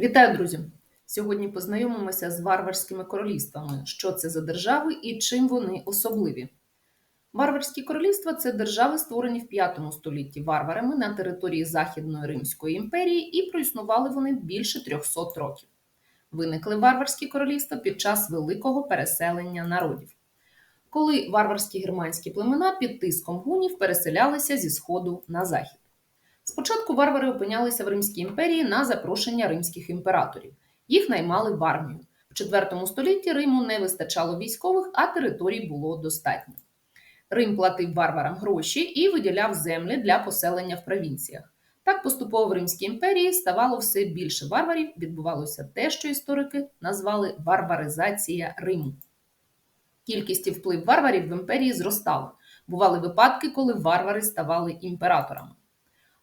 Вітаю, друзі! Сьогодні познайомимося з варварськими королівствами, що це за держави і чим вони особливі. Варварські королівства це держави, створені в 5 столітті варварами на території Західної Римської імперії, і проіснували вони більше 300 років. Виникли варварські королівства під час великого переселення народів, коли варварські германські племена під тиском гунів переселялися зі сходу на захід. Спочатку варвари опинялися в Римській імперії на запрошення римських імператорів. Їх наймали в армію. В IV столітті Риму не вистачало військових, а територій було достатньо. Рим платив варварам гроші і виділяв землі для поселення в провінціях. Так поступово в Римській імперії ставало все більше варварів, відбувалося те, що історики назвали варваризація Риму. Кількість і вплив варварів в імперії зростала. Бували випадки, коли варвари ставали імператорами.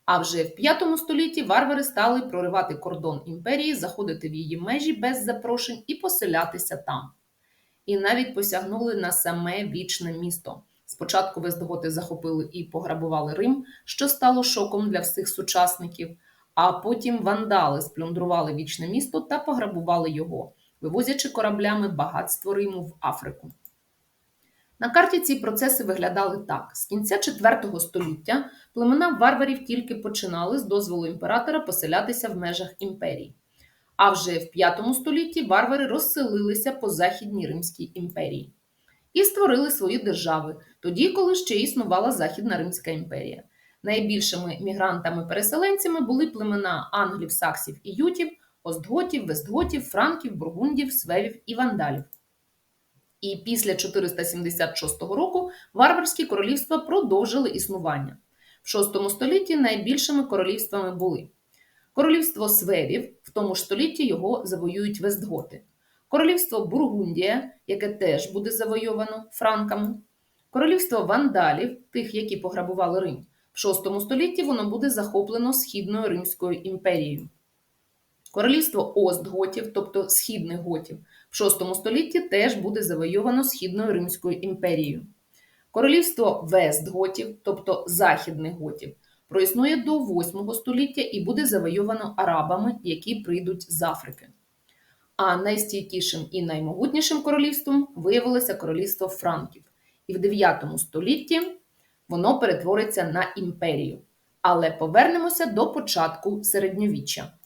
А вже в V столітті варвари стали проривати кордон імперії, заходити в її межі без запрошень і поселятися там. І навіть посягнули на саме вічне місто. Спочатку вестготи захопили і пограбували Рим, що стало шоком для всіх сучасників, а потім вандали сплюндрували вічне місто та пограбували його, вивозячи кораблями багатство Риму в Африку. На карті ці процеси виглядали так: з кінця IV століття племена варварів тільки починали з дозволу імператора поселятися в межах імперії. А вже в V столітті варвари розселилися по Західній Римській імперії і створили свої держави, тоді, коли ще існувала Західна Римська імперія. Найбільшими мігрантами-переселенцями були племена англів, саксів і ютів, остготів, вестготів, франків, бургундів, свевів і вандалів. І після 476 року варварські королівства продовжили існування. В VI столітті найбільшими королівствами були королівство Свевів, в тому ж столітті його завоюють Вестготи, королівство Бургундія, яке теж буде завойовано франками, королівство вандалів, тих, які пограбували Рим. В VI столітті воно буде захоплено Східною Римською імперією. Королівство Остготів, тобто східних готів, в VI столітті теж буде завойовано Східною Римською імперією. Королівство Вестготів, тобто західних готів, проіснує до 8 століття і буде завойовано арабами, які прийдуть з Африки. А найстійкішим і наймогутнішим королівством виявилося королівство Франків. І в 9 столітті воно перетвориться на імперію. Але повернемося до початку середньовіччя.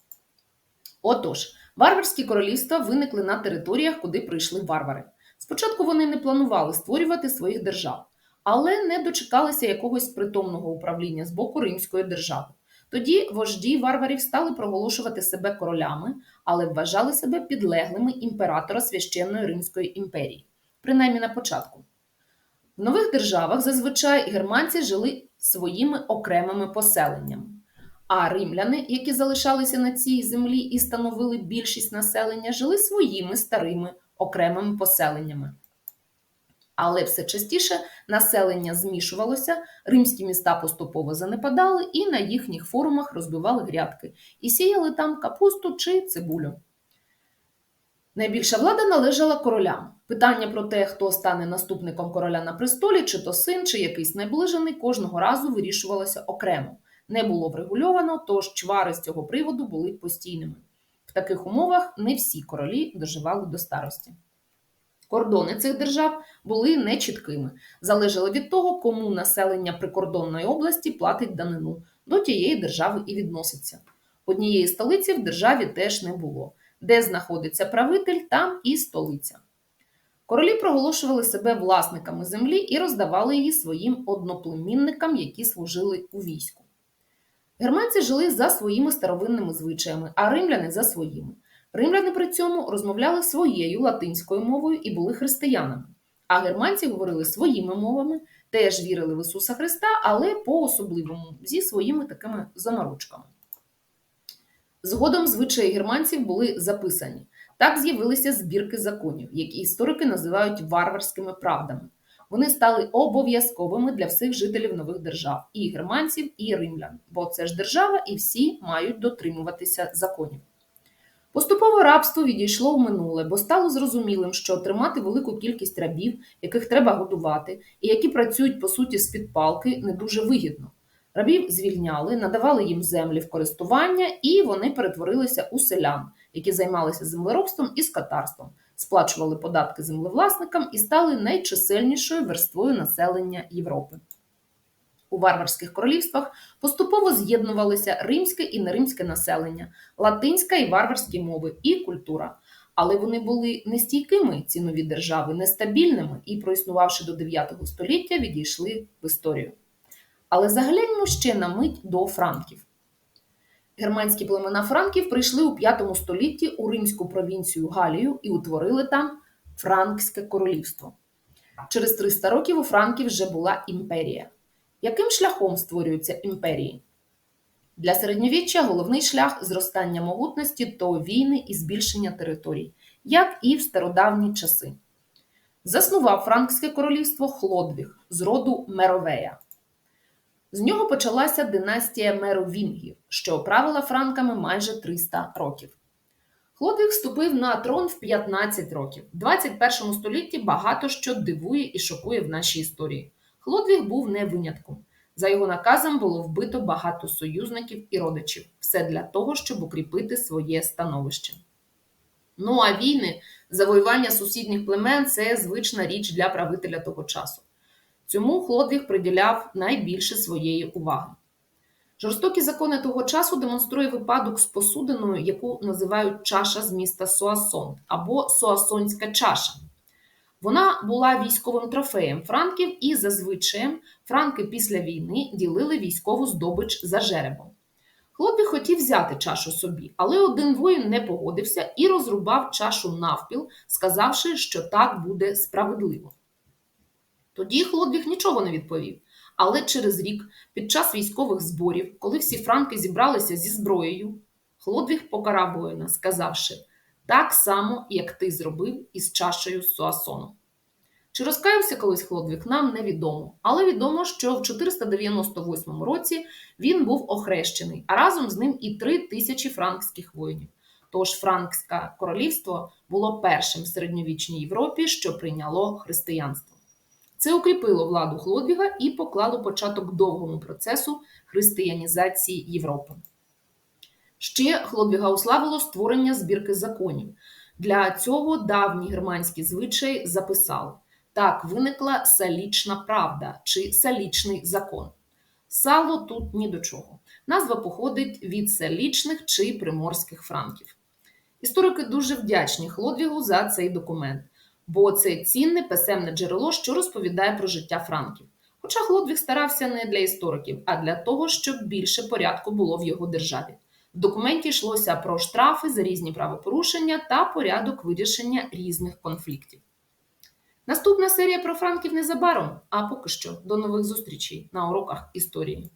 Отож, варварські королівства виникли на територіях, куди прийшли варвари. Спочатку вони не планували створювати своїх держав, але не дочекалися якогось притомного управління з боку Римської держави. Тоді вожді варварів стали проголошувати себе королями, але вважали себе підлеглими імператора священної Римської імперії, принаймні на початку. В нових державах зазвичай германці жили своїми окремими поселеннями. А римляни, які залишалися на цій землі і становили більшість населення, жили своїми старими окремими поселеннями. Але все частіше населення змішувалося, римські міста поступово занепадали і на їхніх форумах розбивали грядки і сіяли там капусту чи цибулю. Найбільша влада належала королям. Питання про те, хто стане наступником короля на престолі, чи то син, чи якийсь наближений, кожного разу вирішувалося окремо не було врегульовано, тож чвари з цього приводу були постійними. В таких умовах не всі королі доживали до старості. Кордони цих держав були нечіткими, залежали від того, кому населення прикордонної області платить данину, до тієї держави і відноситься. Однієї столиці в державі теж не було. Де знаходиться правитель, там і столиця. Королі проголошували себе власниками землі і роздавали її своїм одноплемінникам, які служили у війську. Германці жили за своїми старовинними звичаями, а римляни за своїми. Римляни при цьому розмовляли своєю латинською мовою і були християнами. А германці говорили своїми мовами, теж вірили в Ісуса Христа, але по-особливому, зі своїми такими заморочками. Згодом звичаї германців були записані. Так з'явилися збірки законів, які історики називають варварськими правдами. Вони стали обов'язковими для всіх жителів нових держав, і германців, і римлян, бо це ж держава, і всі мають дотримуватися законів. Поступово рабство відійшло в минуле, бо стало зрозумілим, що тримати велику кількість рабів, яких треба годувати, і які працюють по суті з під палки, не дуже вигідно. Рабів звільняли, надавали їм землі в користування, і вони перетворилися у селян, які займалися землеробством і скотарством, сплачували податки землевласникам і стали найчисельнішою верствою населення Європи. У варварських королівствах поступово з'єднувалися римське і неримське населення, латинська і варварські мови і культура. Але вони були нестійкими, ці нові держави, нестабільними і, проіснувавши до 9 століття, відійшли в історію. Але загляньмо ще на мить до франків. Германські племена франків прийшли у 5 столітті у римську провінцію Галію і утворили там Франкське королівство. Через 300 років у франків вже була імперія. Яким шляхом створюються імперії? Для середньовіччя головний шлях зростання могутності то війни і збільшення територій, як і в стародавні часи. Заснував Франкське королівство Хлодвіг з роду Меровея. З нього почалася династія Меровінгів, що правила франками майже 300 років. Хлодвіг вступив на трон в 15 років. В 21 столітті багато що дивує і шокує в нашій історії. Хлодвіг був не винятком. За його наказом було вбито багато союзників і родичів. Все для того, щоб укріпити своє становище. Ну а війни, завоювання сусідніх племен це звична річ для правителя того часу. Цьому Хлодвіг приділяв найбільше своєї уваги. Жорстокі закони того часу демонструє випадок з посудиною, яку називають чаша з міста Суасон або Суасонська чаша. Вона була військовим трофеєм франків, і зазвичай франки після війни ділили військову здобич за жеребом. Хлопі хотів взяти чашу собі, але один воїн не погодився і розрубав чашу навпіл, сказавши, що так буде справедливо. Тоді Хлодвіг нічого не відповів. Але через рік, під час військових зборів, коли всі франки зібралися зі зброєю, Хлодвіг покарав воїна, сказавши так само, як ти зробив із чашею з. Чи розкаявся колись Хлодвіг, нам невідомо, але відомо, що в 498 році він був охрещений, а разом з ним і три тисячі франкських воїнів. Тож Франкське королівство було першим в середньовічній Європі, що прийняло християнство. Це укріпило владу Хлодвіга і поклало початок довгому процесу християнізації Європи. Ще Хлодвіга уславило створення збірки законів. Для цього давні германські звичаї записали. Так виникла салічна правда чи салічний закон. Сало тут ні до чого. Назва походить від салічних чи приморських франків. Історики дуже вдячні Хлодвігу за цей документ, бо це цінне писемне джерело, що розповідає про життя франків. Хоча Хлодвіг старався не для істориків, а для того, щоб більше порядку було в його державі. В документі йшлося про штрафи за різні правопорушення та порядок вирішення різних конфліктів. Наступна серія про франків незабаром, а поки що до нових зустрічей на уроках історії.